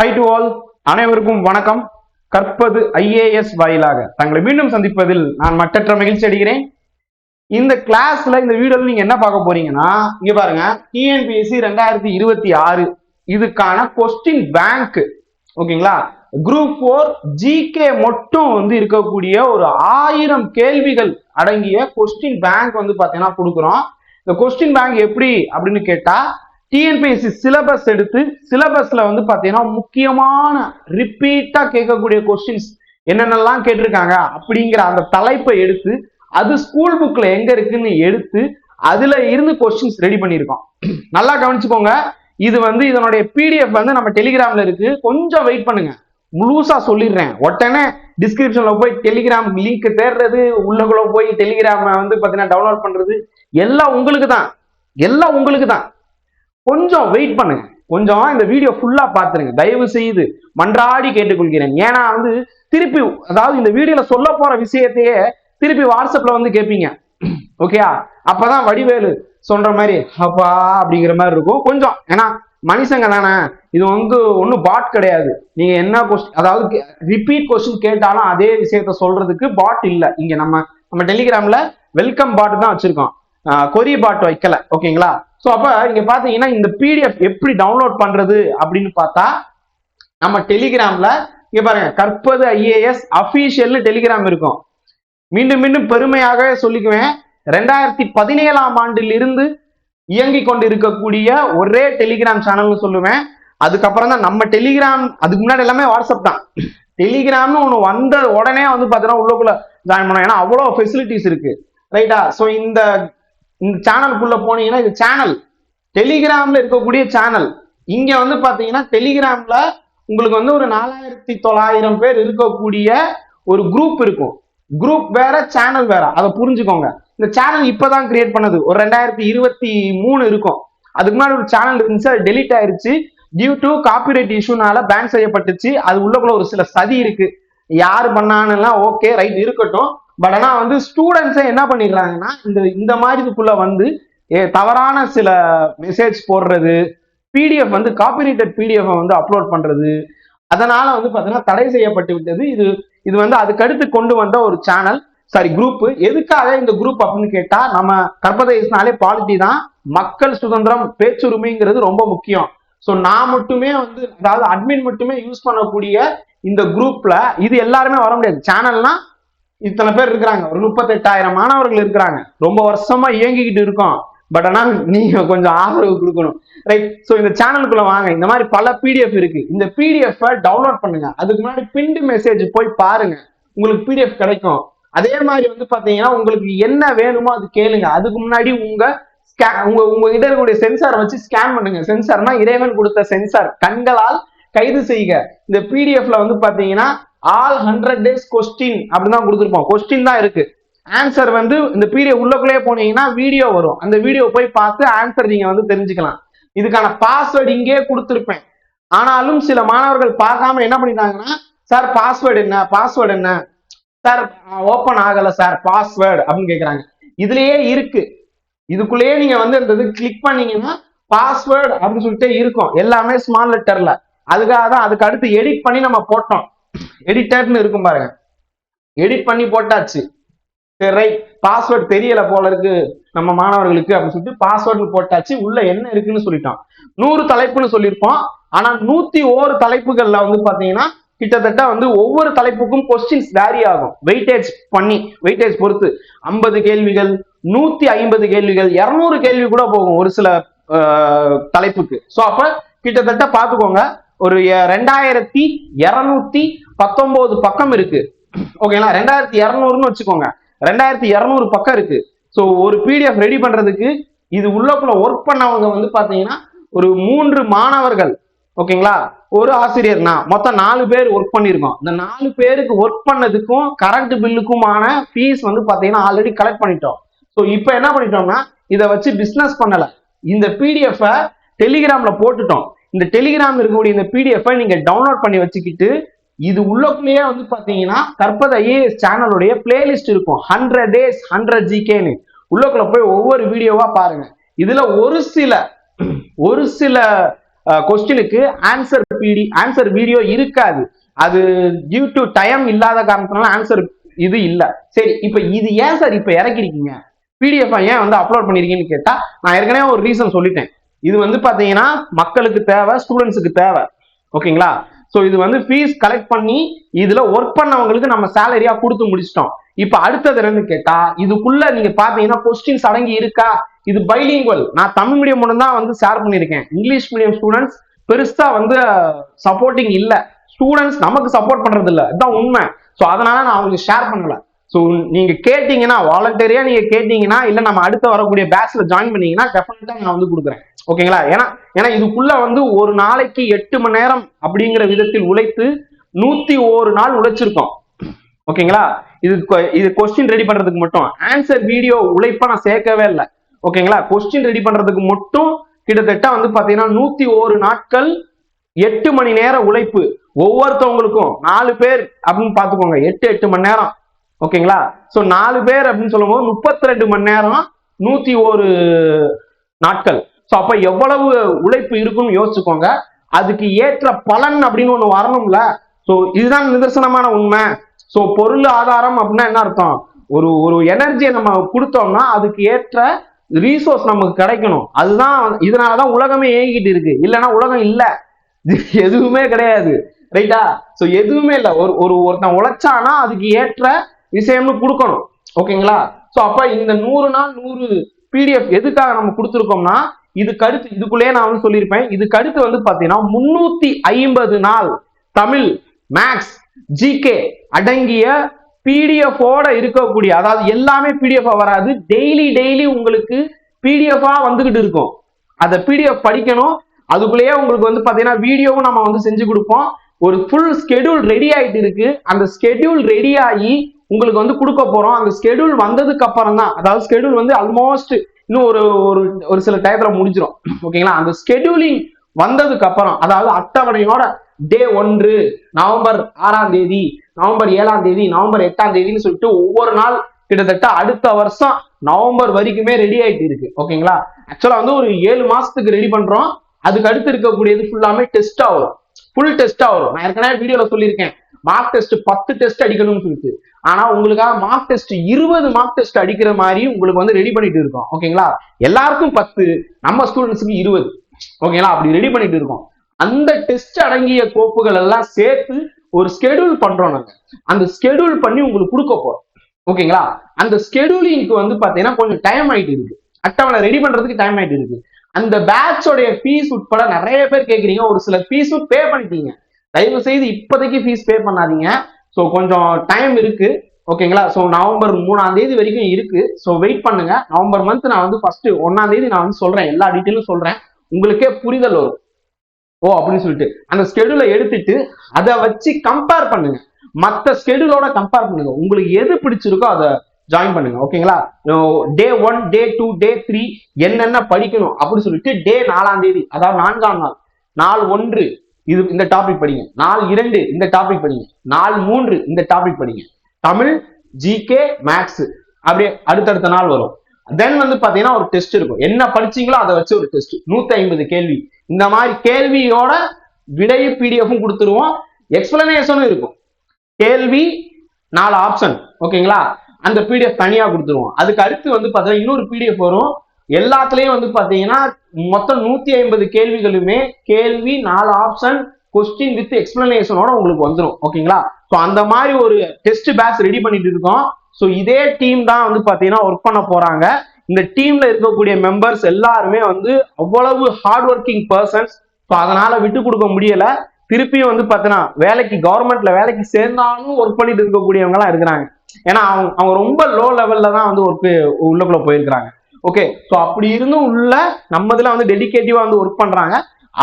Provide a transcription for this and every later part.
High to all அனைவருக்கும் வணக்கம். கற்பது ஐஏஎஸ் வாயிலாக. தங்களை மீண்டும் சந்திப்பதில் நான் மட்டற்ற மகிழ்ச்சி அடைகிறேன். இந்த கிளாஸ்ல இந்த வீடியோல நீங்க என்ன பார்க்க போறீங்கன்னா இங்க பாருங்க. டிஎன்பிஎஸ்சி ரெண்டாயிரத்தி இருபத்தி ஆறு. இதுக்கான கொஸ்டின் பேங்க் ஓகேங்களா? குரூப் ஃபோர் ஜிகே மட்டும் வந்து இருக்கக்கூடிய ஒரு ஆயிரம் கேள்விகள் அடங்கிய கொஸ்டின் பேங்க் வந்து பாத்தீங்கன்னா கொடுக்குறோம். இந்த கொஸ்டின் பேங்க் எப்படி அப்படின்னு கேட்டா டிஎன்பிஎஸ்சி சிலபஸ் எடுத்து சிலபஸ்ல வந்து பார்த்தீங்கன்னா முக்கியமான ரிப்பீட்டா கேட்கக்கூடிய கொஸ்டின்ஸ் என்னென்னலாம் கேட்டிருக்காங்க அப்படிங்கிற அந்த தலைப்பை எடுத்து அது ஸ்கூல் புக்ல எங்க இருக்குன்னு எடுத்து அதுல இருந்து கொஸ்டின்ஸ் ரெடி பண்ணியிருக்கோம். நல்லா கவனிச்சுக்கோங்க. இது வந்து இதனுடைய பிடிஎஃப் வந்து நம்ம டெலிகிராம்ல இருக்கு. கொஞ்சம் வெயிட் பண்ணுங்க. முழுசா சொல்லிடுறேன். உடனே டிஸ்கிரிப்ஷன்ல போய் டெலிகிராம் லிங்க் தேடுறது உள்ளக்குள்ள போய் டெலிகிராம வந்து பாத்தீங்கன்னா டவுன்லோட் பண்றது எல்லாம் உங்களுக்கு தான். எல்லாம் உங்களுக்கு தான். கொஞ்சம் வெயிட் பண்ணுங்க. கொஞ்சம் இந்த வீடியோ ஃபுல்லா பாத்துருங்க தயவு செய்து மன்றாடி கேட்டுக்கொள்கிறேன். ஏன்னா வந்து திருப்பி அதாவது இந்த வீடியோல சொல்ல போற விஷயத்தையே திருப்பி வாட்ஸ்அப்ல வந்து கேட்பீங்க ஓகேயா அப்பதான் வடிவேலு சொல்ற மாதிரி அப்பா அப்படிங்கிற மாதிரி இருக்கும். கொஞ்சம் ஏன்னா மனுஷங்க தானே. இது வந்து ஒன்றும் பாட் கிடையாது. நீங்க என்ன கொஸ்டின் அதாவது ரிப்பீட் கொஸ்டின் கேட்டாலும் அதே விஷயத்த சொல்றதுக்கு பாட் இல்லை. இங்க நம்ம நம்ம டெலிகிராம்ல வெல்கம் பாட் தான் வச்சிருக்கோம். கொரி பாட் வைக்கல. ஓகேங்களா ஸோ அப்போ இங்கே பார்த்தீங்கன்னா இந்த பிடிஎஃப் எப்படி டவுன்லோட் பண்றது அப்படின்னு பார்த்தா நம்ம டெலிகிராம்ல இங்கே பாருங்க கற்பது ஐஏஎஸ் அஃபீஷியல்னு டெலிகிராம் இருக்கும். மீண்டும் மீண்டும் பெருமையாக சொல்லிக்குவேன். ரெண்டாயிரத்தி பதினேழாம் ஆண்டில் இருந்து இயங்கி கொண்டு இருக்கக்கூடிய ஒரே டெலிகிராம் சேனல்னு சொல்லுவேன். அதுக்கப்புறம் தான் நம்ம டெலிகிராம் அதுக்கு முன்னாடி எல்லாமே வாட்ஸ்அப் தான். டெலிகிராம்னு ஒன்று வந்த உடனே வந்து பார்த்தீங்கன்னா உள்ளுக்குள்ள ஜாயின் பண்ணோம். ஏன்னா அவ்வளோ ஃபெசிலிட்டிஸ் இருக்கு. ரைட்டா ஸோ இந்த இந்த சேனலுக்குள்ள போனீங்கன்னா இது சேனல் டெலிகிராம்ல இருக்கக்கூடிய சேனல் இங்க வந்து பாத்தீங்கன்னா டெலிகிராம்ல உங்களுக்கு வந்து ஒரு நாலாயிரத்தி தொள்ளாயிரம் பேர் இருக்கக்கூடிய ஒரு குரூப் இருக்கும். குரூப் வேற சேனல் வேற. அதை புரிஞ்சுக்கோங்க. இந்த சேனல் இப்பதான் கிரியேட் பண்ணது. ஒரு ரெண்டாயிரத்தி இருபத்தி மூணு இருக்கும். அதுக்கு முன்னாடி ஒரு சேனல் இருந்துச்சு அது டெலிட் ஆயிருச்சு. டியூ டு காப்பிரைட் இஷ்யூனால பேன் செய்யப்பட்டுச்சு. அது உள்ளக்குள்ள ஒரு சில சதி இருக்கு. யாரு பண்ணானுலாம் ஓகே ரைட் இருக்கட்டும். பட் ஆனால் வந்து ஸ்டூடெண்ட்ஸை என்ன பண்ணிடுறாங்கன்னா இந்த இந்த மாதிரி இதுக்குள்ளே வந்து தவறான சில மெசேஜ் போடுறது பிடிஎஃப் வந்து காப்பிரைட்டட் பிடிஎஃப் வந்து அப்லோட் பண்ணுறது அதனால வந்து பார்த்தீங்கன்னா தடை செய்யப்பட்டு விட்டது. இது இது வந்து அதுக்கடுத்து கொண்டு வந்த ஒரு சேனல் சாரி குரூப் எதுக்காக இந்த குரூப் அப்படின்னு கேட்டா நம்ம கர்ப்பதேசனாலே பாலிட்டி தான். மக்கள் சுதந்திரம் பேச்சுரிமைங்கிறது ரொம்ப முக்கியம். ஸோ நான் மட்டுமே வந்து அதாவது அட்மின் மட்டுமே யூஸ் பண்ணக்கூடிய இந்த குரூப்ல இது எல்லாருமே வர முடியாது. சேனல்னா இத்தனை பேர் இருக்கிறாங்க. ஒரு முப்பத்தெட்டாயிரம் மாணவர்கள் இருக்கிறாங்க. ரொம்ப வருஷமா இயங்கிக்கிட்டு இருக்கோம். பட் ஆனால் நீங்க கொஞ்சம் ஆதரவு கொடுக்கணும். ரைட் ஸோ இந்த சேனலுக்குள்ள வாங்க. இந்த மாதிரி பல பிடிஎஃப் இருக்கு. இந்த பிடிஎஃப் டவுன்லோட் பண்ணுங்க. அதுக்கு முன்னாடி பிண்டு மெசேஜ் போய் பாருங்க. உங்களுக்கு பிடிஎஃப் கிடைக்கும். அதே மாதிரி வந்து பாத்தீங்கன்னா உங்களுக்கு என்ன வேணுமோ அது கேளுங்க. அதுக்கு முன்னாடி உங்க உங்க உங்க கிட்ட இருக்கக்கூடிய சென்சார் வச்சு ஸ்கேன் பண்ணுங்க. சென்சார்னா இறைவன் கொடுத்த சென்சார் கண்களால் கைது செய்க. இந்த பிடிஎஃப்ல வந்து பாத்தீங்கன்னா ஆல் ஹண்ட்ரட் டேஸ் கொஸ்டின் அப்படின்னு தான் கொடுத்துருப்போம் கொஸ்டின் தான் இருக்கு. ஆன்சர் வந்து இந்த பீரியட் உள்ளக்குள்ளேயே போனீங்கன்னா வீடியோ வரும். அந்த வீடியோ போய் பார்த்து ஆன்சர் நீங்க வந்து தெரிஞ்சுக்கலாம். இதுக்கான பாஸ்வேர்டு இங்கே கொடுத்துருப்பேன். ஆனாலும் சில மாணவர்கள் பார்க்காம என்ன பண்ணிட்டாங்கன்னா சார் பாஸ்வேர்டு என்ன? பாஸ்வேர்டு என்ன? சார் ஓப்பன் ஆகல சார் பாஸ்வேர்டு அப்படின்னு கேட்குறாங்க இதுலயே இருக்கு. இதுக்குள்ளேயே நீங்க வந்து இந்த இது கிளிக் பண்ணீங்கன்னா பாஸ்வேர்டு அப்படின்னு சொல்லிட்டு இருக்கும். எல்லாமே ஸ்மால் லெட்டர்ல அதுக்காக தான் அதுக்கு அடுத்து எடிட் பண்ணி நம்ம போட்டோம். எடிட்டர்னு இருக்கும் பாருங்க. எடிட் பண்ணி போட்டாச்சு. சரி ரைட் பாஸ்வேர்டு தெரியல போல இருக்கு நம்ம மாணவர்களுக்கு அப்படின்னு சொல்லிட்டு பாஸ்வேர்டு போட்டாச்சு. உள்ள என்ன இருக்குன்னு சொல்லிட்டான் நூறு தலைப்புன்னு சொல்லியிருப்போம். ஆனா நூத்தி ஓரு தலைப்புகள்ல வந்து பாத்தீங்கன்னா கிட்டத்தட்ட வந்து ஒவ்வொரு தலைப்புக்கும் கொஸ்டின்ஸ் வேரி ஆகும். வெயிட்டேஜ் பண்ணி வெயிட்டேஜ் பொறுத்து. ஐம்பது கேள்விகள் நூத்தி ஐம்பது கேள்விகள் இருநூறு கேள்வி கூட போகும் ஒரு சில தலைப்புக்கு. ஸோ அப்ப கிட்டத்தட்ட பாத்துக்கோங்க. ஒரு ரெண்டாயிரத்தி இருநூத்தி பத்தொன்பது பக்கம் இருக்கு. ஓகேங்களா ரெண்டாயிரத்தி இரநூறுன்னு வச்சுக்கோங்க. ரெண்டாயிரத்தி இரநூறு பக்கம் இருக்கு. ஸோ ஒரு பிடிஎஃப் ரெடி பண்றதுக்கு இது உள்ளக்குள்ள ஒர்க் பண்ணவங்க வந்து பாத்தீங்கன்னா ஒரு மூன்று மாணவர்கள். ஓகேங்களா ஒரு ஆசிரியர்னா மொத்தம் நாலு பேர் ஒர்க் பண்ணியிருக்கோம். இந்த நாலு பேருக்கு ஒர்க் பண்ணதுக்கும் கரண்ட் பில்லுக்குமான ஃபீஸ் வந்து பாத்தீங்கன்னா ஆல்ரெடி கலெக்ட் பண்ணிட்டோம். ஸோ இப்போ என்ன பண்ணிட்டோம்னா இதை வச்சு பிஸ்னஸ் பண்ணல. இந்த பிடிஎஃப்பை டெலிகிராம்ல போட்டுட்டோம். இந்த டெலிகிராம் இருக்கக்கூடிய இந்த பிடிஎஃப்பை நீங்க டவுன்லோட் பண்ணி வச்சுக்கிட்டு இது உள்ளக்குள்ளேயே வந்து பாத்தீங்கன்னா கற்பது ஐஏஎஸ் சேனலுடைய பிளேலிஸ்ட் இருக்கும். ஹண்ட்ரட் டேஸ் ஹண்ட்ரட் ஜிகேன்னு உள்ளக்குள்ள போய் ஒவ்வொரு வீடியோவா பாருங்க. இதுல ஒரு சில ஒரு சில கொஸ்டினுக்கு ஆன்சர் பிடி ஆன்சர் வீடியோ இருக்காது. அது டியூ டு டைம் இல்லாத காரணத்தினால ஆன்சர் இது இல்ல. சரி இப்ப இது ஏன் சார் இப்ப இறக்கிருக்கீங்க? பிடிஎஃப் ஏன் வந்து அப்லோட் பண்ணிருக்கீங்கன்னு கேட்டா நான் ஏற்கனவே ஒரு ரீசன் சொல்லிட்டேன். இது வந்து பாத்தீங்கன்னா மக்களுக்கு தேவை ஸ்டூடெண்ட்ஸுக்கு தேவை. ஓகேங்களா ஸோ இது வந்து ஃபீஸ் கலெக்ட் பண்ணி இதுல ஒர்க் பண்ணவங்களுக்கு நம்ம சேலரியா கொடுத்து முடிச்சிட்டோம். இப்ப அடுத்தது என்னன்னு கேட்டா இதுக்குள்ள நீங்க பாத்தீங்கன்னா கொஸ்டின்ஸ் அடங்கி இருக்கா? இது பைலிங்குவல் நான் தமிழ் மீடியம் மட்டும் தான் வந்து ஷேர் பண்ணியிருக்கேன். இங்கிலீஷ் மீடியம் ஸ்டூடெண்ட்ஸ் பெருசா வந்து சப்போர்ட்டிங் இல்லை. ஸ்டூடெண்ட்ஸ் நமக்கு சப்போர்ட் பண்றது இல்லை இதுதான் உண்மை. ஸோ அதனால நான் அவங்களுக்கு ஷேர் பண்ணல. ஸோ நீங்க கேட்டீங்கன்னா வாலண்டரியா நீங்க கேட்டீங்கன்னா இல்ல நம்ம அடுத்து வரக்கூடிய பேட்ச்ல ஜாயின் பண்ணீங்கன்னா டெஃபினட்டாக நான் வந்து கொடுக்குறேன். ஓகேங்களா? ஏன்னா ஏன்னா இதுக்குள்ள வந்து ஒரு நாளைக்கு எட்டு மணி நேரம் அப்படிங்கிற விதத்தில் உழைத்து நூத்தி ஒரு நாள் உழைச்சிருக்கோம். ஓகேங்களா? இது கொ- இது கொஸ்டின் ரெடி பண்றதுக்கு மட்டும். ஆன்சர் வீடியோ உழைப்பா நான் சேர்க்கவே இல்லை. ஓகேங்களா? கொஸ்டின் ரெடி பண்றதுக்கு மட்டும் கிட்டத்தட்ட வந்து பாத்தீங்கன்னா நூத்தி ஒரு நாட்கள் எட்டு மணி நேர உழைப்பு. ஒவ்வொருத்தவங்களுக்கும் நாலு பேர் அப்படின்னு பாத்துக்கோங்க எட்டு எட்டு மணி நேரம். ஓகேங்களா? ஸோ நாலு பேர் அப்படின்னு சொல்லும்போது முப்பத்தி ரெண்டு மணி நேரம் நூத்தி ஒரு நாட்கள். ஸோ அப்ப எவ்வளவு உழைப்பு இருக்குன்னு யோசிச்சுக்கோங்க. அதுக்கு ஏற்ற பலன் அப்படின்னு ஒன்று வரணும்ல. ஸோ இதுதான் நிதர்சனமான உண்மை. ஸோ பொருள் ஆதாரம் அப்படின்னா என்ன அர்த்தம்? ஒரு ஒரு எனர்ஜியை நம்ம கொடுத்தோம்னா அதுக்கு ஏற்ற ரீசோர்ஸ் நமக்கு கிடைக்கணும். அதுதான் இதனாலதான் உலகமே ஏங்கிட்டு இருக்கு. இல்லைன்னா உலகம் இல்லை. எதுவுமே கிடையாது. ரைட்டா ஸோ எதுவுமே இல்லை. ஒரு ஒரு ஒருத்தன் உழைச்சானா அதுக்கு ஏற்ற விஷயம்னு கொடுக்கணும். ஓகேங்களா? ஸோ அப்போ இந்த நூறு நாள் நூறு பிடிஎஃப் எதுக்காக நம்ம கொடுத்துருக்கோம்னா இதுக்கு அடுத்து இதுக்குள்ளேயே நான் வந்து சொல்லியிருப்பேன். இதுக்கு அடுத்து வந்து பார்த்தீங்கன்னா முன்னூத்தி ஐம்பது நாள் தமிழ் மேக்ஸ் ஜிகே அடங்கிய பிடிஎஃபோட இருக்கக்கூடிய அதாவது எல்லாமே பிடிஎஃப் வராது. டெய்லி டெய்லி உங்களுக்கு பிடிஎஃபா வந்துகிட்டு இருக்கும். அதை பிடிஎஃப் படிக்கணும். அதுக்குள்ளேயே உங்களுக்கு வந்து பார்த்தீங்கன்னா வீடியோவும் நம்ம வந்து செஞ்சு கொடுப்போம். ஒரு ஃபுல் ஸ்கெடியூல் ரெடி ஆகிட்டு இருக்கு. அந்த ஸ்கெடியூல் ரெடி ஆகி உங்களுக்கு வந்து கொடுக்க போறோம். அந்த ஸ்கெடியூல் வந்ததுக்கு அப்புறம் தான். அதாவது ஸ்கெடியூல் வந்து ஆல்மோஸ்ட் இன்னும் ஒரு ஒரு ஒரு சில டயத்துல முடிஞ்சிடும் ஓகேங்களா அந்த ஸ்கெடியூலிங் வந்ததுக்கு அப்புறம் அதாவது அட்டவணையோட டே ஒன்று நவம்பர் ஆறாம் தேதி நவம்பர் ஏழாம் தேதி நவம்பர் எட்டாம் தேதின்னு சொல்லிட்டு ஒவ்வொரு நாள் கிட்டத்தட்ட அடுத்த வருஷம் நவம்பர் வரைக்குமே ரெடி ஆயிட்டு இருக்கு. ஓகேங்களா ஆக்சுவலா வந்து ஒரு ஏழு மாசத்துக்கு ரெடி பண்றோம். அதுக்கு அடுத்து இருக்கக்கூடியது ஃபுல்லாமே டெஸ்ட் வரும். ஃபுல் டெஸ்ட் வரும். நான் ஏற்கனவே வீடியோல சொல்லியிருக்கேன். மார்க் டெஸ்ட் பத்து டெஸ்ட் அடிக்கணும்னு சொல்லிட்டு. ஆனா உங்களுக்காக மார்க் டெஸ்ட் இருபது மார்க் டெஸ்ட் அடிக்கிற மாதிரி உங்களுக்கு வந்து ரெடி பண்ணிட்டு இருக்கோம். ஓகேங்களா எல்லாருக்கும் பத்து நம்ம ஸ்டூடெண்ட்ஸுக்கு இருபது. ஓகேங்களா அப்படி ரெடி பண்ணிட்டு இருக்கோம். அந்த டெஸ்ட் அடங்கிய கோப்புகள் எல்லாம் சேர்த்து ஒரு ஸ்கெடியூல் பண்றோம் நாங்க. அந்த ஸ்கெடியூல் பண்ணி உங்களுக்கு கொடுக்க போறோம். ஓகேங்களா அந்த ஸ்கெடியூலிங்க்கு வந்து பாத்தீங்கன்னா கொஞ்சம் டைம் ஆயிட்டு இருக்கு. அட்டவணை ரெடி பண்றதுக்கு டைம் ஆயிட்டு இருக்கு. அந்த பேட்சோடைய ஃபீஸ் உட்பட நிறைய பேர் கேக்குறீங்க. ஒரு சில ஃபீஸும் பே பண்ணிட்டீங்க. தயவு செய்து இப்போதைக்கு ஃபீஸ் பே பண்ணாதீங்க. ஸோ கொஞ்சம் டைம் இருக்கு. ஓகேங்களா ஸோ நவம்பர் மூணாம் தேதி வரைக்கும் இருக்கு. ஸோ வெயிட் பண்ணுங்க. நவம்பர் மந்த் நான் வந்து ஃபர்ஸ்ட் ஒன்னாம் தேதி நான் வந்து சொல்றேன். எல்லா டீட்டெயிலும் சொல்றேன். உங்களுக்கே புரிதல் வரும். ஓ அப்படின்னு சொல்லிட்டு. அந்த ஸ்கெடியூலை எடுத்துட்டு அதை வச்சு கம்பேர் பண்ணுங்க. மற்ற ஸ்கெடியூலோட கம்பேர் பண்ணுங்க. உங்களுக்கு எது பிடிச்சிருக்கோ அதை ஜாயின் பண்ணுங்க. ஓகேங்களா day one day two day three என்னென்ன படிக்கணும் அப்படின்னு சொல்லிட்டு டே நாலாம் தேதி அதாவது நான்காம் நாள் நாள் ஒன்று இது இந்த டாபிக் படிங்க. நாள் இரண்டு இந்த டாபிக் படிங்க. நாள் மூன்று இந்த டாபிக் படிங்க. தமிழ் ஜிகே மேக்ஸ் அப்படியே அடுத்தடுத்த நாள் வரும். தென் வந்து பாத்தீங்கன்னா ஒரு டெஸ்ட் இருக்கும். என்ன படிச்சீங்களோ அதை வச்சு ஒரு டெஸ்ட் நூத்தி ஐம்பது கேள்வி. இந்த மாதிரி கேள்வியோட விடை பிடிஎஃப்பும் கொடுத்துருவோம். எக்ஸ்பிளனேஷனும் இருக்கும். கேள்வி நாலு ஆப்ஷன் ஓகேங்களா? அந்த பிடிஎஃப் தனியா கொடுத்துருவோம். அதுக்கு அடுத்து வந்து பார்த்தீங்கன்னா இன்னொரு பிடிஎஃப் வரும். எல்லாத்துலயும் வந்து பாத்தீங்கன்னா மொத்தம் நூத்தி ஐம்பது கேள்விகளுமே கேள்வி நாலு ஆப்ஷன் கொஸ்டின் வித் எக்ஸ்பிளனேஷனோட உங்களுக்கு வந்துடும் ஓகேங்களா? ஸோ அந்த மாதிரி ஒரு டெஸ்ட் பேட்ச் ரெடி பண்ணிட்டு இருக்கோம். ஸோ இதே டீம் தான் வந்து பாத்தீங்கன்னா ஒர்க் பண்ண போறாங்க. இந்த டீம்ல இருக்கக்கூடிய மெம்பர்ஸ் எல்லாருமே வந்து அவ்வளவு ஹார்ட் ஒர்க்கிங் பர்சன்ஸ் ஸோ அதனால விட்டு கொடுக்க முடியல. திருப்பியும் வந்து பார்த்தீங்கன்னா வேலைக்கு கவர்மெண்ட்ல வேலைக்கு சேர்ந்தாலும் ஒர்க் பண்ணிட்டு இருக்கக்கூடியவங்க எல்லாம் இருக்கிறாங்க. ஏன்னா அவங்க அவங்க ரொம்ப லோ லெவல்ல தான் வந்து ஒர்க் உள்ளக்குள்ள போயிருக்கிறாங்க. ஓகே ஸோ அப்படி இருந்தும் உள்ள நம்ம இதில் வந்து டெடிக்கேட்டிவாக வந்து ஒர்க் பண்ணுறாங்க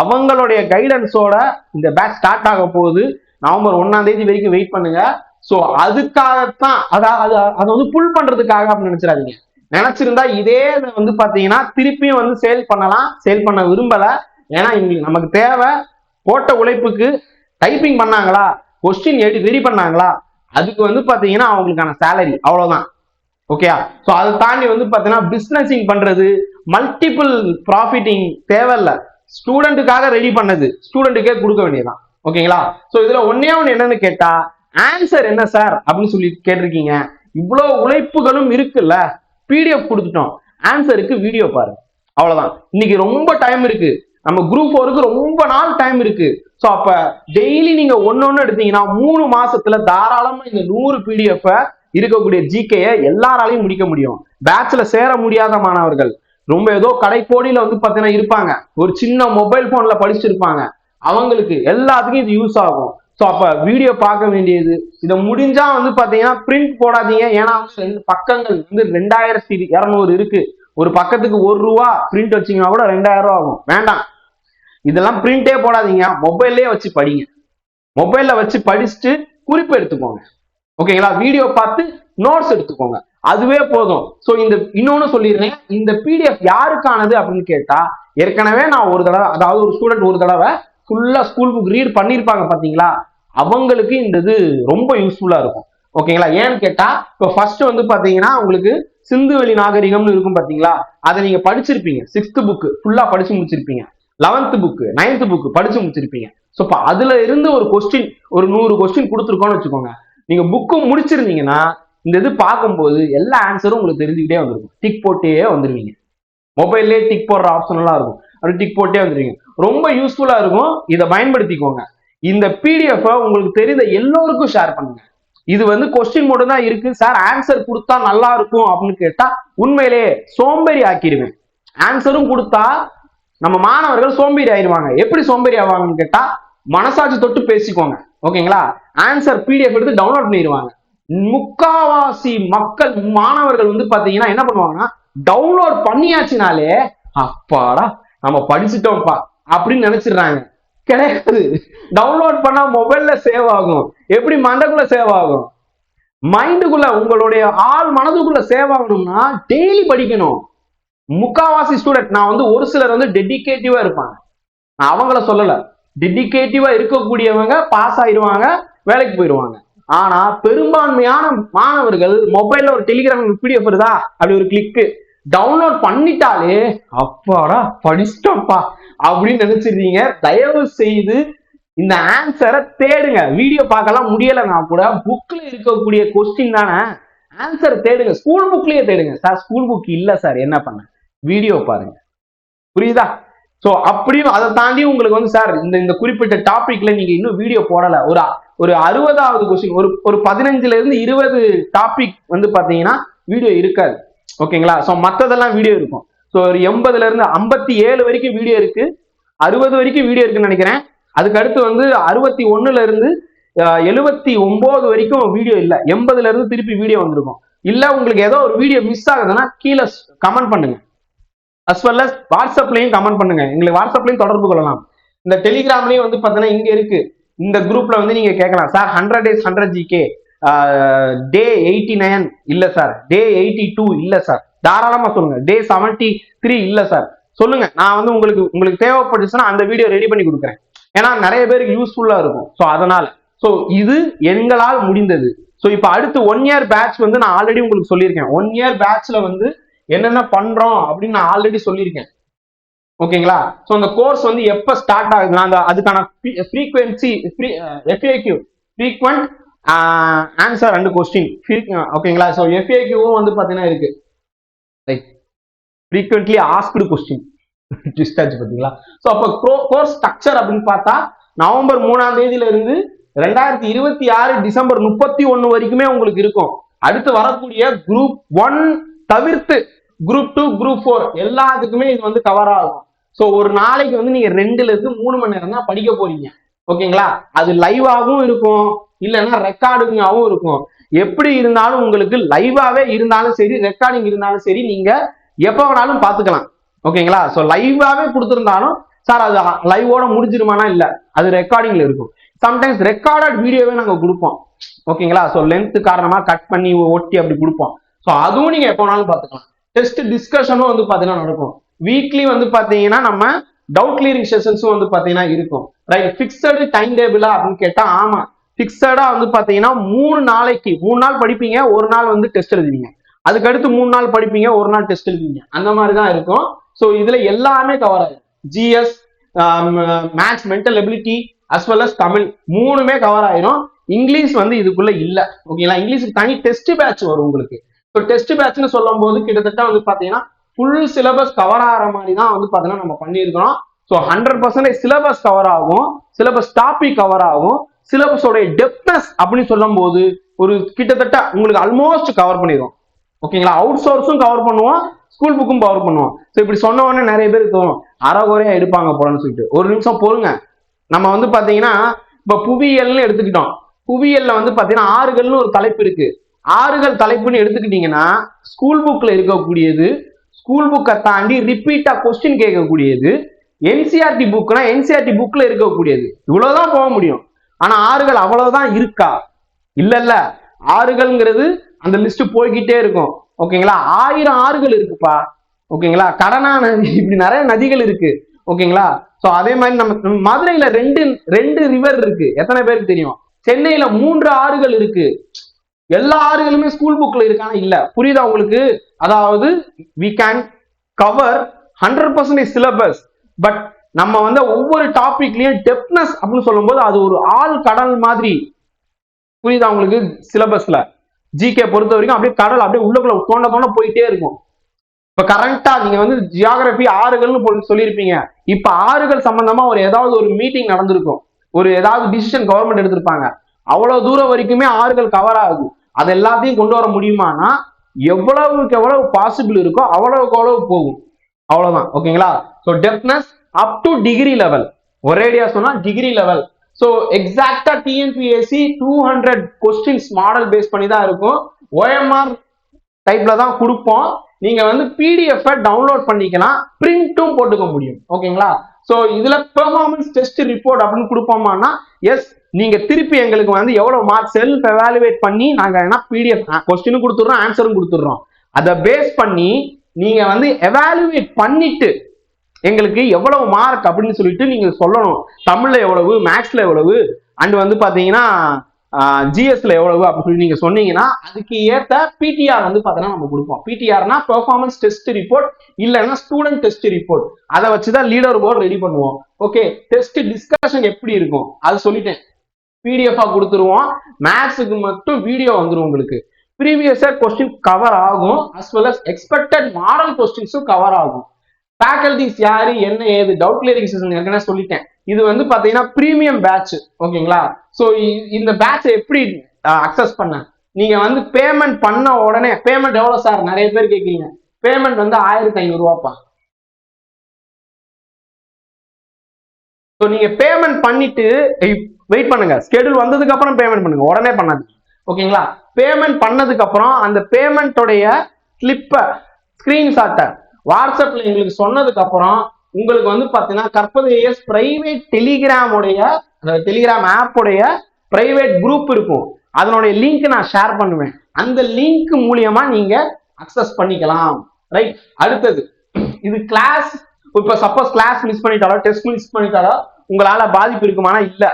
அவங்களுடைய கைடன்ஸோட இந்த பேட்ச் ஸ்டார்ட் ஆக போகுது. நவம்பர் ஒன்னாம் தேதி வரைக்கும் வெயிட் பண்ணுங்க. ஸோ அதுக்காகத்தான் அதாவது அதை வந்து புல் பண்றதுக்காக அப்படின்னு நினைச்சிடாதீங்க. நினைச்சிருந்தா இதே வந்து பாத்தீங்கன்னா திருப்பியும் வந்து சேல் பண்ணலாம். சேல் பண்ண விரும்பல. ஏன்னா இவங்களுக்கு நமக்கு தேவை. போட்ட உழைப்புக்கு டைப்பிங் பண்ணாங்களா? கொஸ்டின் எடி வெரி பண்ணாங்களா? அதுக்கு வந்து பாத்தீங்கன்னா அவங்களுக்கான சேலரி அவ்வளவுதான். ஓகேயா ஸோ அதை தாண்டி வந்து பார்த்தீங்கன்னா பிஸ்னஸிங் பண்றது மல்டிபிள் ப்ராஃபிட்டிங் தேவையில்ல. ஸ்டூடெண்ட்டுக்காக ரெடி பண்ணது. ஸ்டூடெண்ட்டுக்கே கொடுக்க வேண்டியதுதான். ஓகேங்களா ஸோ இதுல ஒன்னே ஒன்று என்னன்னு கேட்டா ஆன்சர் என்ன சார் அப்படின்னு சொல்லி கேட்டிருக்கீங்க. இவ்வளோ உழைப்புகளும் இருக்குல்ல? பிடிஎஃப் கொடுத்துட்டோம். ஆன்சருக்கு வீடியோ பாரு. அவ்வளவுதான். இன்னைக்கு ரொம்ப டைம் இருக்கு. நம்ம குரூப் ஃபோருக்கு ரொம்ப நாள் டைம் இருக்கு. ஸோ அப்ப டெய்லி நீங்க ஒன்னொன்னு எடுத்தீங்கன்னா மூணு மாசத்துல தாராளமா இந்த நூறு பிடிஎஃப் இருக்கக்கூடிய ஜிகேயை எல்லாராலையும் முடிக்க முடியும். பேட்ச்ல சேர முடியாத மாணவர்கள். ரொம்ப ஏதோ கடைக்கோடியில வந்து பாத்தீங்கன்னா இருப்பாங்க. ஒரு சின்ன மொபைல் போன்ல படிச்சிருப்பாங்க. அவங்களுக்கு எல்லாத்துக்கும் இது யூஸ் ஆகும். ஸோ அப்ப வீடியோ பார்க்க வேண்டியது. இதை முடிஞ்சா வந்து பாத்தீங்கன்னா பிரிண்ட் போடாதீங்க. ஏன்னா ரெண்டு பக்கங்கள் வந்து ரெண்டாயிரத்தி இரநூறு இருக்கு. ஒரு பக்கத்துக்கு ஒரு ரூபா பிரிண்ட் வச்சீங்கன்னா கூட ரெண்டாயிரம் ரூபா ஆகும். வேண்டாம். இதெல்லாம் பிரிண்டே போடாதீங்க. மொபைல்லே வச்சு படிங்க. மொபைல்ல வச்சு படிச்சுட்டு குறிப்பு எடுத்துக்கோங்க. ஓகேங்களா? வீடியோ பார்த்து நோட்ஸ் எடுத்துக்கோங்க. அதுவே போதும். ஸோ இந்த இன்னொன்னு சொல்லிடுறேன். இந்த பிடிஎஃப் யாருக்கானது அப்படின்னு கேட்டா ஏற்கனவே நான் ஒரு தடவை அதாவது ஒரு ஸ்டூடெண்ட் ஒரு தடவை ஃபுல்லா ஸ்கூல் புக் ரீட் பண்ணியிருப்பாங்க பாத்தீங்களா அவங்களுக்கு இந்த இது ரொம்ப யூஸ்ஃபுல்லா இருக்கும். ஓகேங்களா? ஏன்னு கேட்டா இப்போ ஃபர்ஸ்ட் வந்து பாத்தீங்கன்னா உங்களுக்கு சிந்துவெளி நாகரிகம்னு இருக்கும் பாத்தீங்களா அதை நீங்க படிச்சிருப்பீங்க. சிக்ஸ்த் புக்கு ஃபுல்லா படிச்சு முடிச்சிருப்பீங்க. லெவன்த் புக்கு நைன்த் புக்கு படிச்சு முடிச்சிருப்பீங்க. ஸோ இப்போ அதுல இருந்து ஒரு கொஸ்டின் ஒரு நூறு கொஸ்டின் கொடுத்துருக்கோம்னு வச்சுக்கோங்க. நீங்க புக்கு முடிச்சிருந்தீங்கன்னா இந்த இது பார்க்கும்போது எல்லா ஆன்சரும் உங்களுக்கு தெரிஞ்சுக்கிட்டே வந்துருக்கும். டிக் போட்டே வந்துருவீங்க. மொபைல்லே டிக் போடுற ஆப்ஷன் எல்லாம் இருக்கும். அப்படி டிக் போட்டே வந்துருவீங்க. ரொம்ப யூஸ்ஃபுல்லா இருக்கும். இதை பயன்படுத்திக்கோங்க. இந்த பிடிஎஃப் உங்களுக்கு தெரிந்த எல்லோருக்கும் ஷேர் பண்ணுங்க. இது வந்து கொஸ்டின் மட்டும் தான் இருக்கு. சார் ஆன்சர் கொடுத்தா நல்லா இருக்கும் அப்படின்னு கேட்டா உண்மையிலே சோம்பேறி ஆக்கிடுவேன். ஆன்சரும் கொடுத்தா நம்ம மாணவர்கள் சோம்பேறி ஆயிடுவாங்க. எப்படி சோம்பேறி ஆவாங்கன்னு கேட்டா மனசாட்சி தொட்டு பேசிக்கோங்க. ஓகேங்களா? ஆன்சர் பிடிஎஃப் எடுத்து டவுன்லோட் பண்ணிடுவாங்க. முக்காவாசி மக்கள் மாணவர்கள் வந்து பாத்தீங்கன்னா என்ன பண்ணுவாங்கன்னா டவுன்லோட் பண்ணியாச்சுனாலே அப்பாடா நம்ம படிச்சுட்டோம்ப்பா அப்படின்னு நினைச்சிடுறாங்க. கிடையாது. டவுன்லோட் பண்ணா மொபைல்ல சேவ் ஆகும். எப்படி மண்டக்குள்ள சேவ் ஆகும்? மைண்டுக்குள்ள உங்களுடைய ஆள் மனதுக்குள்ள சேவ் ஆகணும்னா டெய்லி படிக்கணும். முக்காவாசி ஸ்டூடெண்ட் நான் வந்து ஒரு சிலர் வந்து டெடிக்கேட்டிவா இருப்பாங்க. நான் அவங்கள சொல்லலை. டெடிக்கேட்டிவா இருக்கக்கூடியவங்க பாஸ் ஆயிடுவாங்க வேலைக்கு போயிடுவாங்க ஆனா பெரும்பான்மையான மாணவர்கள் மொபைல்ல ஒரு டெலிகிராம் பிடிஎஃப் வருதா? அப்படி ஒரு கிளிக்கு டவுன்லோட் பண்ணிட்டாலே அப்பாடா படிச்சிட்டோம்ப்பா அப்படின்னு நினைச்சிருந்தீங்க தயவு செய்து இந்த ஆன்சரை தேடுங்க. வீடியோ பார்க்கலாம் முடியலைன்னா கூட புக்ல இருக்கக்கூடிய கொஸ்டின் தானே. ஆன்சர் தேடுங்க. ஸ்கூல் புக்லயே தேடுங்க. சார் ஸ்கூல் புக் இல்ல சார் என்ன பண்ண? வீடியோ பாருங்க. புரியுதா? ஸோ அப்படியும் அதை தாண்டி உங்களுக்கு வந்து சார் இந்த இந்த குறிப்பிட்ட டாபிக்ல நீங்க இன்னும் வீடியோ போடல. ஒரு ஒரு அறுபதாவது கொஸ்டின் ஒரு ஒரு பதினஞ்சுல இருந்து இருபது டாபிக் வந்து பாத்தீங்கன்னா வீடியோ இருக்காது. ஓகேங்களா ஸோ மற்றதெல்லாம் வீடியோ இருக்கும். ஸோ ஒரு எண்பதுல இருந்து ஐம்பத்தி ஏழு வரைக்கும் வீடியோ இருக்கு. அறுபது வரைக்கும் வீடியோ இருக்குன்னு நினைக்கிறேன். அதுக்கு அடுத்து வந்து அறுபத்தி ஒண்ணுல இருந்து எழுபத்தி ஒன்பது வரைக்கும் வீடியோ இல்லை. எண்பதுல இருந்து திருப்பி வீடியோ வந்திருக்கும். இல்ல உங்களுக்கு ஏதோ ஒரு வீடியோ மிஸ் ஆகுதுன்னா கீழே கமெண்ட் பண்ணுங்க. அஸ் வெல் அஸ் வாட்ஸ்அப்லையும் கமெண்ட் பண்ணுங்க. எங்களுக்கு வாட்ஸ்அப்லையும் தொடர்பு கொள்ளலாம். இந்த டெலிகிராம்லையும் வந்து பார்த்தீங்கன்னா இங்க இருக்கு. இந்த குரூப்ல வந்து நீங்க கேட்கலாம். Sir hundred days hundred GK day eighty nine இல்ல சார் டே எயிட்டி டூ இல்ல சார் தாராளமா சொல்லுங்க. டே செவன்டி த்ரீ இல்ல சார் சொல்லுங்க. நான் வந்து உங்களுக்கு உங்களுக்கு தேவைப்பட்டுச்சுன்னா அந்த வீடியோ ரெடி பண்ணி கொடுக்குறேன். ஏன்னா நிறைய பேருக்கு யூஸ்ஃபுல்லா இருக்கும். ஸோ அதனால. ஸோ இது எங்களால் முடிந்தது. ஸோ இப்போ அடுத்து ஒன் இயர் பேட்ச் வந்து நான் ஆல்ரெடி உங்களுக்கு சொல்லியிருக்கேன். ஒன் இயர் பேட்ச்ல வந்து என்னென்ன பண்றோம் அப்படின்னு நான் ஆல்ரெடி சொல்லியிருக்கேன். ஓகேங்களா? ஸோ அந்த கோர்ஸ் வந்து எப்போ ஸ்டார்ட் ஆகுதுன்னா அந்த அதுக்கான frequency FAQ frequent answer and question ஓகேங்களா? ஸோ எஃப்ஏக்யூவும் வந்து பார்த்தீங்கன்னா இருக்கு. ரைட் ஃப்ரீக்வெண்ட்லி ஆஸ்க்டு கொஸ்டின் டிஸ்டார்ஜ் பார்த்தீங்களா ஸோ அப்போ கோர்ஸ் ஸ்ட்ரக்சர் அப்படின்னு பார்த்தா நவம்பர் மூணாம் தேதியில இருந்து ரெண்டாயிரத்தி இருபத்தி ஆறு டிசம்பர் முப்பத்தி ஒன்று வரைக்குமே உங்களுக்கு இருக்கும். அடுத்து வரக்கூடிய குரூப் ஒன் தவிர்த்து குரூப் டூ குரூப் ஃபோர் எல்லாத்துக்குமே இது வந்து கவர் ஆகும் ஸோ ஒரு நாளைக்கு வந்து நீங்க ரெண்டுல இருந்து மூணு மணி நேரம் தான் படிக்க போறீங்க. ஓகேங்களா? அது லைவாகவும் இருக்கும். இல்லைன்னா ரெக்கார்டிங்காகவும் இருக்கும். எப்படி இருந்தாலும் உங்களுக்கு லைவாவே இருந்தாலும் சரி ரெக்கார்டிங் இருந்தாலும் சரி நீங்க எப்போ வேணாலும் பார்த்துக்கலாம். ஓகேங்களா? ஸோ லைவாவே கொடுத்துருந்தாலும் சார் அது லைவோட முடிஞ்சிருமானா இல்ல? அது ரெக்கார்டிங்ல இருக்கும். சம்டைம்ஸ் ரெக்கார்டட் வீடியோவே நாங்க கொடுப்போம். ஓகேங்களா? ஸோ லென்த் காரணமா கட் பண்ணி ஒட்டி அப்படி கொடுப்போம். ஸோ அதுவும் நீங்க எப்போ வேணாலும் பார்த்துக்கலாம். டெஸ்ட் டிஸ்கஷனும் வந்து பார்த்தீங்கன்னா நடக்கும். வீக்லி வந்து பார்த்தீங்கன்னா நம்ம டவுட் கிளியரிங் செஷன்ஸும் வந்து பார்த்தீங்கன்னா இருக்கும். ரைட் ஃபிக்ஸடு டைம் டேபிளா அப்படின்னு கேட்டால் ஆமாம் ஃபிக்ஸடா வந்து பார்த்தீங்கன்னா மூணு நாளைக்கு மூணு நாள் படிப்பீங்க ஒரு நாள் வந்து டெஸ்ட் எழுதுவீங்க. அதுக்கடுத்து மூணு நாள் படிப்பீங்க ஒரு நாள் டெஸ்ட் எழுதுவீங்க. அந்த மாதிரி தான் இருக்கும். ஸோ இதுல எல்லாமே கவர் ஆகும். GS maths mental ability as well as Tamil. மூணுமே கவர் ஆயிரும். இங்கிலீஷ் வந்து இதுக்குள்ள இல்லை. ஓகேங்களா இங்கிலீஷுக்கு தனி டெஸ்ட் பேட்ச் வரும் உங்களுக்கு. ஸோ டெஸ்ட் பேட்ச்னு சொல்லும் போது கிட்டத்தட்ட வந்து பாத்தீங்கன்னா ஃபுல் சிலபஸ் கவர் ஆகிற மாதிரி தான் வந்து பாத்தீங்கன்னா நம்ம பண்ணியிருக்கிறோம். So hundred percentage syllabus cover ஆகும். சிலபஸ் டாபிக் கவர் ஆகும். சிலபஸோடைய டெப்னஸ் அப்படின்னு சொல்லும் போது ஒரு கிட்டத்தட்ட உங்களுக்கு ஆல்மோஸ்ட் கவர் பண்ணிடும் ஓகேங்களா? அவுட் சோர்ஸும் கவர் பண்ணுவோம். ஸ்கூல் புக்கும் கவர் பண்ணுவோம். ஸோ இப்படி சொன்ன உடனே நிறைய பேர் தோணும் அறகுறையா எடுப்பாங்க போலன்னு சொல்லிட்டு. ஒரு நிமிஷம் பொறுங்க நம்ம வந்து பாத்தீங்கன்னா இப்போ புவியியல்னு எடுத்துக்கிட்டோம். புவியியல்ல வந்து பாத்தீங்கன்னா ஆறுகள்னு ஒரு தலைப்பு இருக்கு. ஆறுகள் தலைப்புன்னு எடுத்துக்கிட்டீங்கன்னா ஸ்கூல் புக்ல இருக்கக்கூடியது ஸ்கூல் புக்கை தாண்டி ரிப்பீட்டா கொஸ்டின் கேட்கக்கூடியது என்சிஆர்டி புக்னா என்சிஆர்டி புக்ல இருக்கக்கூடியது. இவ்வளோதான் போக முடியும். ஆனா ஆறுகள் அவ்வளவுதான் இருக்கா? இல்லை இல்லை. ஆறுகள்ங்கிறது அந்த லிஸ்ட் போய்கிட்டே இருக்கும். ஓகேங்களா? ஆயிரம் ஆறுகள் இருக்குப்பா. ஓகேங்களா? கடனா நதி இப்படி நிறைய நதிகள் இருக்கு. ஓகேங்களா? சோ அதே மாதிரி நம்ம நம்ம மதுரையில ரெண்டு ரெண்டு ரிவர் இருக்கு. எத்தனை பேருக்கு தெரியும்? சென்னையில மூன்று ஆறுகள் இருக்கு. எல்லா ஆறுகளுமே ஸ்கூல் புக்ல இருக்கானா இல்ல. புரியுதா உங்களுக்கு? அதாவது we can cover hundred percentage syllabus but நம்ம வந்து ஒவ்வொரு டாபிக்லயும் டெப்னஸ் அப்படின்னு சொல்லும்போது அது ஒரு ஆள் கடல் மாதிரி. புரியுதா உங்களுக்கு? சிலபஸ்ல ஜிகே பொறுத்த வரைக்கும் அப்படியே கடல் அப்படியே உள்ளக்குள்ள தோண்ட தோண்ட போயிட்டே இருக்கும். இப்ப கரெக்டா நீங்க வந்து ஜியாகிரபி ஆறுகள்னு சொல்லியிருப்பீங்க. இப்ப ஆறுகள் சம்பந்தமா ஒரு ஏதாவது ஒரு மீட்டிங் நடந்திருக்கும். ஒரு ஏதாவது டிசிஷன் கவர்மெண்ட் எடுத்திருப்பாங்க. அவ்வளவு தூரம் வரைக்குமே ஆறுகள் கவர் ஆகுது. அது எல்லாத்தையும் கொண்டு வர முடியுமானா எவ்வளவுக்கு எவ்வளவு பாசிபிள் இருக்கோ அவ்வளவுக்கு அவ்வளவு போகும். அவ்வளவுதான். ஓகேங்களா? So depthness up to degree level ஒரேடியா சொன்னா டிகிரி லெவல் ஸோ எக்ஸாக்டா TNPSC two hundred questions model base பண்ணி தான் இருக்கும். ஓஎம்ஆர் டைப்ல தான் கொடுப்போம். நீங்க வந்து பிடிஎஃப் டவுன்லோட் பண்ணிக்கலாம் பிரிண்டும் போட்டுக்க முடியும். ஓகேங்களா? ஸோ இதுல பெர்ஃபார்மன்ஸ் டெஸ்ட் ரிப்போர்ட் அப்படின்னு கொடுப்போமானா எஸ் நீங்க திருப்பி எங்களுக்கு வந்து எவ்வளவு மார்க் செல்ஃப் எவாலுவேட் பண்ணி நாங்க என்ன பிடிஎஃப் கொஸ்டினும் கொடுத்துட்றோம் ஆன்சரும் கொடுத்துட்றோம். அதை பேஸ் பண்ணி நீங்க வந்து எவாலுவேட் பண்ணிட்டு எங்களுக்கு எவ்வளவு மார்க் அப்படின்னு சொல்லிட்டு நீங்க சொல்லணும். தமிழ்ல எவ்வளவு மேக்ஸ்ல எவ்வளவு அண்ட் வந்து பாத்தீங்கன்னா ஜிஎஸ்ல எவ்வளவு அப்படின்னு சொல்லி நீங்க சொன்னீங்கன்னா அதுக்கு ஏத்த பிடிஆர் வந்து பாத்தீங்கன்னா நம்ம கொடுப்போம். பிடிஆர்னா பெர்ஃபார்மன்ஸ் டெஸ்ட் ரிப்போர்ட் இல்லைன்னா ஸ்டூடெண்ட் டெஸ்ட் ரிப்போர்ட் அதை வச்சுதான் லீடர் போர்டு ரெடி பண்ணுவோம். ஓகே டெஸ்ட் டிஸ்கஷன் எப்படி இருக்கும்? அது சொல்லிட்டேன். பிடிஎஃபா கொடுத்துருவோம். மேத்ஸுக்கு மட்டும் வீடியோ வந்துடும் உங்களுக்கு. ப்ரீவியஸ் கொஸ்டின் கவர் ஆகும் as well as expected model கொஸ்டின்ஸும் cover ஆகும். ஃபேக்கல்டிஸ் யாரு என்ன ஏது டவுட் கிளியரிங் செஷன் ஏற்கனவே சொல்லிட்டேன். இது வந்து பாத்தீங்கன்னா ப்ரீமியம் பேட்ச் ஓகேங்களா ஸோ இந்த பேட்சை எப்படி அக்சஸ் பண்ண? நீங்க வந்து பேமெண்ட் பண்ண உடனே பேமெண்ட் எவ்வளவு சார் நிறைய பேர் கேட்குறீங்க. பேமெண்ட் வந்து ஆயிரத்தி ஐநூறு ரூபாப்பா ஸோ நீங்க பேமெண்ட் பண்ணிட்டு வெயிட் பண்ணுங்க. ஸ்கெடியூல் வந்ததுக்கு அப்புறம் பேமெண்ட் பண்ணுங்க. உடனே பண்ணாது ஓகேங்களா பேமெண்ட் பண்ணதுக்கு அப்புறம் அந்த பேமெண்ட்டோடைய ஸ்லிப்பை ஸ்கிரீன்ஷாட்டை வாட்ஸ்அப்ல எங்களுக்கு சொன்னதுக்கு அப்புறம் உங்களுக்கு வந்து பார்த்தீங்கன்னா கற்பது ஏஎஸ் பிரைவேட் டெலிகிராமுடைய டெலிகிராம் ஆப்புடைய பிரைவேட் குரூப் இருக்கும். அதனுடைய லிங்க் நான் ஷேர் பண்ணுவேன். அந்த லிங்க் மூலியமா நீங்க அக்சஸ் பண்ணிக்கலாம். ரைட் அடுத்தது இது கிளாஸ் இப்போ சப்போஸ் கிளாஸ் மிஸ் பண்ணிட்டாலோ டெஸ்ட் மிஸ் பண்ணிட்டாலோ உங்களால பாதிப்பு இருக்குமானா இல்ல.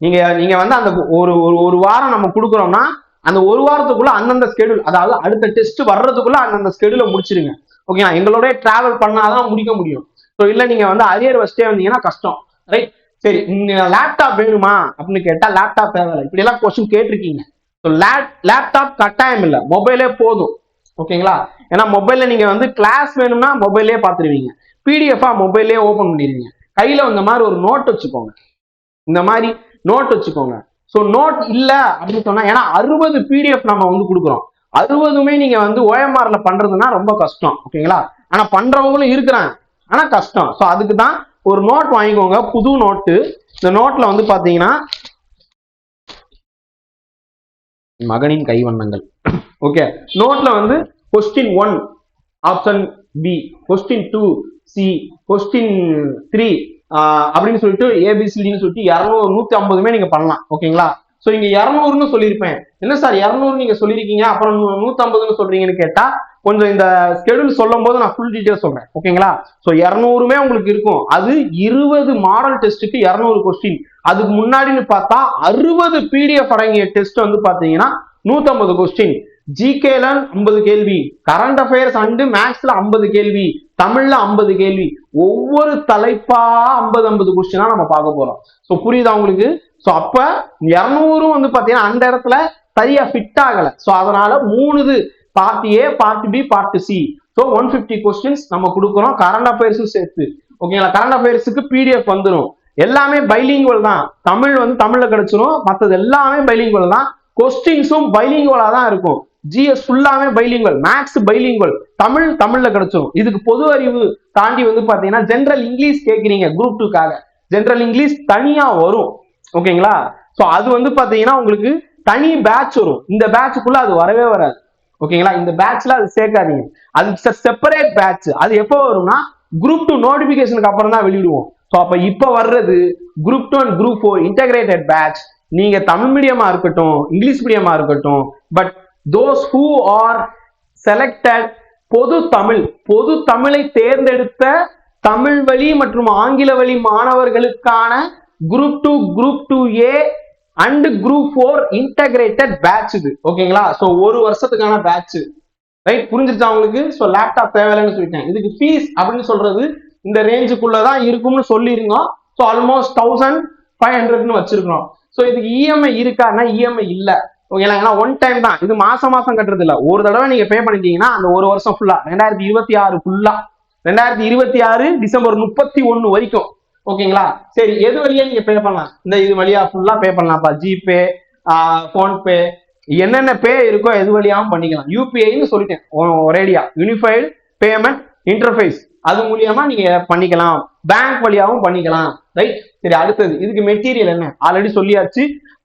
நீங்க நீங்க வந்து அந்த ஒரு ஒரு ஒரு வாரம் நம்ம கொடுக்குறோம்னா அந்த ஒரு வாரத்துக்குள்ள அந்தந்த ஸ்கெடியூல் அதாவது அடுத்த டெஸ்ட் வர்றதுக்குள்ள அந்தந்த ஸ்கெடியூல முடிச்சிருங்க ஓகேங்களா எங்களோட டிராவல் பண்ணாதான் முடிக்க முடியும். ஸோ இல்லை நீங்கள் வந்து அரியர் வச்சுட்டே வந்தீங்கன்னா கஷ்டம். ரைட் சரி லேப்டாப் வேணுமா? அப்படின்னு கேட்டால் லேப்டாப் தேவையில்லை இப்படி கொஸ்டின் கேட்டிருக்கீங்க. ஸோ லேப்டாப் கட்டாயம் இல்லை. மொபைலே போதும். ஓகேங்களா ஏன்னா மொபைலில் நீங்கள் வந்து கிளாஸ் வேணும்னா மொபைலே பார்த்துருவீங்க. பிடிஎஃபாக மொபைலே ஓப்பன் பண்ணிடுவீங்க. கையில் இந்த மாதிரி ஒரு நோட் வச்சுக்கோங்க. இந்த மாதிரி நோட் வச்சுக்கோங்க. ஸோ நோட் இல்லை அப்படின்னு சொன்னால் ஏன்னா அறுபது பிடிஎஃப் நம்ம வந்து கொடுக்குறோம். அறுபதுமே நீங்கள் வந்து ஓஎம்ஆரில் பண்ணுறதுன்னா ரொம்ப கஷ்டம். ஓகேங்களா ஆனால் பண்ணுறவங்களும் இருக்கிறாங்க. ஆனா கஷ்டம். ஸோ அதுக்கு தான் ஒரு நோட் வாங்கிக்கோங்க. புது நோட்டு இந்த நோட்ல வந்து பாத்தீங்கன்னா மகனின் கைவண்ணங்கள். ஓகே நோட்ல வந்து question one option B question two C question three அப்படின்னு சொல்லிட்டு ஏபிசிடின்னு சொல்லிட்டு இரநூறு நூத்தி ஐம்பதுமே நீங்க பண்ணலாம். ஓகேங்களா ஸோ இங்கே இரநூறுன்னு சொல்லியிருப்பேன். என்ன சார் இரநூறு நீங்கள் சொல்லியிருக்கீங்க? அப்புறம் நூற்றம்பதுன்னு சொல்கிறீங்கன்னு கேட்டால் கொஞ்சம் இந்த ஸ்கெடியூல் சொல்லும் போது நான் ஃபுல் டீட்டெயில் சொல்கிறேன் ஓகேங்களா? ஸோ இரநூறுமே உங்களுக்கு இருக்கும். அது இருபது மாடல் டெஸ்ட்டுக்கு இரநூறு கொஸ்டின் அதுக்கு முன்னாடின்னு பார்த்தா அறுபது பிடிஎஃப் அடங்கிய டெஸ்ட் வந்து பார்த்தீங்கன்னா நூற்றம்பது கொஸ்டின் ஜிகேல ஐம்பது கேள்வி. கரண்ட் அஃபேர்ஸ் அண்டு மேக்ஸ்ல ஐம்பது கேள்வி. தமிழ்ல ஐம்பது கேள்வி. ஒவ்வொரு தலைப்பா ஐம்பது ஐம்பது கொஸ்டினா நம்ம பார்க்க போறோம். ஸோ புரியுதா உங்களுக்கு? ஸோ அப்ப இரநூறும் வந்து பாத்தீங்கன்னா அந்த இடத்துல சரியா ஃபிட் ஆகல. ஸோ அதனால மூணு இது part A part B part C so one fifty questions நம்ம கொடுக்குறோம். கரண்ட் அஃபேர்ஸும் சேர்த்து. ஓகேங்களா கரண்ட் அஃபேர்ஸுக்கு பிடிஎஃப் வந்துடும் எல்லாமே பைலிங்குவல் தான். தமிழ் வந்து தமிழ்ல கிடைச்சிரும். மற்றது எல்லாமே பைலிங்குவல் தான். கொஸ்டின்ஸும் பைலிங்குவலா தான் இருக்கும். ஜிஎஸ் ஃபுல்லாமே பைலிங்குவல் மேக்ஸ் பைலிங்குவல் தமிழ் தமிழ்ல கிடைச்சிரும். இதுக்கு பொது அறிவு தாண்டி வந்து பாத்தீங்கன்னா ஜென்ரல் இங்கிலீஷ் கேட்குறீங்க குரூப் டூக்காக ஜென்ரல் இங்கிலீஷ் தனியா வரும். ஓகேங்களா? ஸோ அது வந்து பார்த்தீங்கன்னா உங்களுக்கு தனி பேட்ச் வரும். இந்த பேட்சுக்குள்ள அது வரவே வராது. ஓகேங்களா? இந்த பேட்ச்ல அது சேர்க்காதீங்க. அது செப்பரேட் பேட்ச் அது எப்போ வரும்னா குரூப் டூ நோட்டிபிகேஷனுக்கு அப்புறம் தான் வெளியிடுவோம். ஸோ அப்போ இப்போ வர்றது group two and group four integrated batch நீங்க தமிழ் மீடியமா இருக்கட்டும் இங்கிலீஷ் மீடியமா இருக்கட்டும் but those who are selected பொது தமிழ் பொது தமிழை தேர்ந்தெடுத்த தமிழ் வழி மற்றும் ஆங்கில வழி மாணவர்களுக்கான group two group two A and group four integrated batch இது. ஓகேங்களா ஸோ ஒரு வருஷத்துக்கான பேட்ச் ரைட் புரிஞ்சிருச்சா உங்களுக்கு? ஸோ லேப்டாப் தேவையில்லைன்னு சொல்லிட்டேன். இதுக்கு ஃபீஸ் அப்படின்னு சொல்றது இந்த ரேஞ்சுக்குள்ள தான் இருக்கும்னு சொல்லியிருந்தோம். ஸோ ஆல்மோஸ்ட் தௌசண்ட் ஃபைவ் ஹண்ட்ரட்னு வச்சிருக்கிறோம். ஸோ இதுக்கு இஎம்ஐ இருக்கான்னா இஎம்ஐ இல்லை. ஓகேங்களா ஏன்னா ஒன் டைம் தான். இது மாசம் மாசம் கட்டுறது இல்லை ஒரு தடவை நீங்க பே பண்ணிட்டீங்கன்னா அந்த ஒரு வருஷம் ஃபுல்லா ரெண்டாயிரத்தி இருபத்தி ஆறு ஃபுல்லா ரெண்டாயிரத்தி இருபத்தி ஆறு டிசம்பர் முப்பத்தி ஒன்னு வரைக்கும். ஓகேங்களா? சரி எது வழியா நீங்க பே பண்ணலாம்? இந்த இது வழியா ஃபுல்லா பே. பண்ணலாம்ப்பா ஜிபே ஃபோன்பே என்னென்ன பே இருக்கோ எது வழியாவும் பண்ணிக்கலாம். யூபிஐன்னு சொல்லிட்டேன். ஒரேடியா யூனிஃபைடு பேமெண்ட் இன்டர்ஃபேஸ் அது மூலியமா நீங்க பண்ணிக்கலாம். பேங்க் வழியாவும் பண்ணிக்கலாம். ரைட் சரி அடுத்தது. இதுக்கு மெட்டீரியல் என்ன? ஆல்ரெடி சொல்லியாச்சு.